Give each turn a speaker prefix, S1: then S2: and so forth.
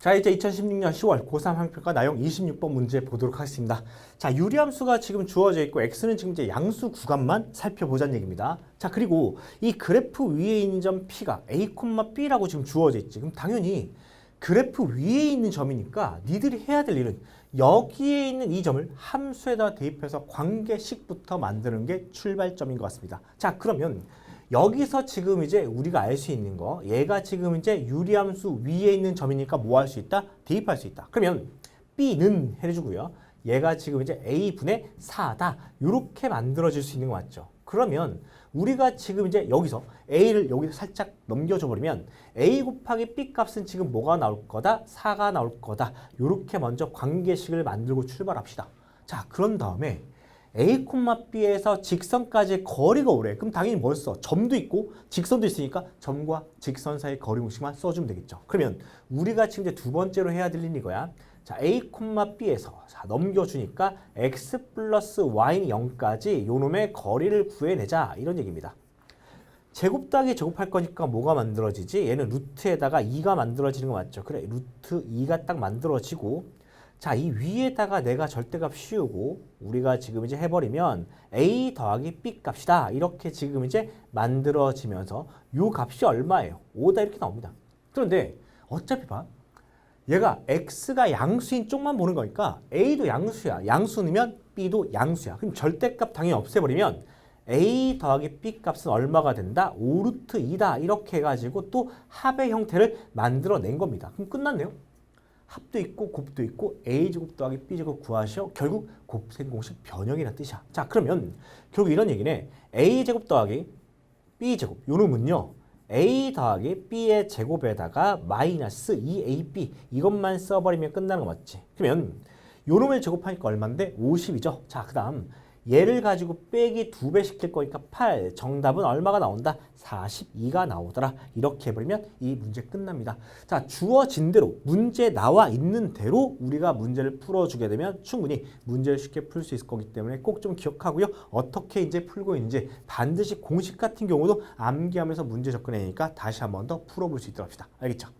S1: 자 이제 2016년 10월 고3 항표가 나용 26번 문제 보도록 하겠습니다. 자 유리함수가 지금 주어져 있고 x는 지금 이제 양수 구간만 살펴보자는 얘기입니다. 자 그리고 이 그래프 위에 있는 점 p가 a, b라고 지금 주어져 있지. 그럼 당연히 그래프 위에 있는 점이니까 니들이 해야 될 일은 여기에 있는 이 점을 함수에다 대입해서 관계식부터 만드는 게 출발점인 것 같습니다. 자 그러면 여기서 지금 이제 우리가 알 수 있는 거 얘가 지금 이제 유리함수 위에 있는 점이니까 뭐 할 수 있다? 대입할 수 있다. 그러면 B는 해주고요. 얘가 지금 이제 A분의 4다. 이렇게 만들어질 수 있는 거 맞죠? 그러면 우리가 지금 이제 여기서 A를 여기서 살짝 넘겨줘 버리면 A 곱하기 B 값은 지금 뭐가 나올 거다? 4가 나올 거다. 이렇게 먼저 관계식을 만들고 출발합시다. 자, 그런 다음에 A, B에서 직선까지 거리가 오래. 그럼 당연히 뭘 써? 점도 있고 직선도 있으니까 점과 직선 사이 거리 공식만 써주면 되겠죠. 그러면 우리가 지금 이제 두 번째로 해야 될 일이 이거야. 자, A, B에서 자, 넘겨주니까 x 플러스 y는 0까지 요놈의 거리를 구해내자 이런 얘기입니다. 제곱 더하기 제곱할 거니까 뭐가 만들어지지? 얘는 루트에다가 2가 만들어지는 거 맞죠? 그래, 루트 2가 딱 만들어지고 자, 이 위에다가 내가 절대값 씌우고 우리가 지금 이제 해버리면 a 더하기 b 값이다. 이렇게 지금 이제 만들어지면서 요 값이 얼마예요? 5다 이렇게 나옵니다. 그런데 어차피 봐. 얘가 x가 양수인 쪽만 보는 거니까 a도 양수야. 양수면 b도 양수야. 그럼 절대값 당연히 없애버리면 a 더하기 b 값은 얼마가 된다? 5루트 2다. 이렇게 해가지고 또 합의 형태를 만들어낸 겁니다. 그럼 끝났네요. 합도 있고 곱도 있고 a제곱 더하기 b제곱 구하셔 결국 곱셈 공식 변형이라는 뜻이야. 자 그러면 결국 이런 얘기네. a제곱 더하기 b제곱 요 놈은요. a 더하기 b의 제곱에다가 마이너스 2ab 이것만 써버리면 끝나는 거 맞지? 그러면 요 놈을 제곱하니까 얼마인데? 50이죠. 자 그 다음 얘를 가지고 빼기 두 배 시킬 거니까 8. 정답은 얼마가 나온다? 42가 나오더라. 이렇게 해버리면 이 문제 끝납니다. 자, 주어진 대로 문제 나와 있는 대로 우리가 문제를 풀어주게 되면 충분히 문제를 쉽게 풀 수 있을 거기 때문에 꼭 좀 기억하고요. 어떻게 이제 풀고 있는지 반드시 공식 같은 경우도 암기하면서 문제 접근하니까 다시 한 번 더 풀어볼 수 있도록 합시다. 알겠죠?